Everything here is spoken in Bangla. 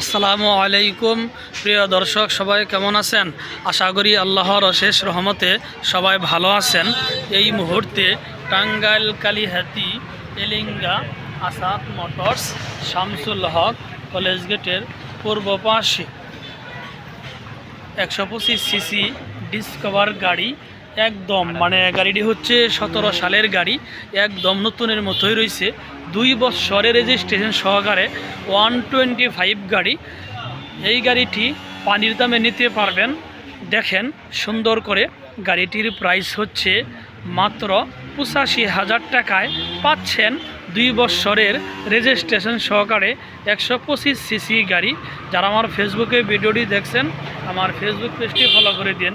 আসসালামু আলাইকুম, প্রিয় দর্শক, সবাই কেমন আছেন? আশা করি আল্লাহর অশেষ রহমতে সবাই ভালো আছেন। এই মুহূর্তে টাঙ্গাইল কালিহাতি এলিঙ্গা আসাদ মোটরস, শামসুল হক কলেজ গেটের পূর্ব পাশে। একশো পঁচিশ সিসি ডিসকভার গাড়ি একদম মানে গাড়িটি হচ্ছে সতেরো সালের গাড়ি, একদম নতুনের মতোই রয়েছে। দুই বছরের রেজিস্ট্রেশন সহকারে ওয়ান টোয়েন্টি ফাইভ গাড়ি, এই গাড়িটি পানির দামে নিতে পারবেন। দেখেন, সুন্দর করে গাড়িটির প্রাইস হচ্ছে মাত্র পঁচাশি হাজার টাকায় পাচ্ছেন দুই বছরের রেজিস্ট্রেশন সহকারে একশো পঁচিশ সিসি গাড়ি। যারা আমার ফেসবুকে ভিডিওটি দেখছেন, আমার ফেসবুক পেজটি ফলো করে দিন।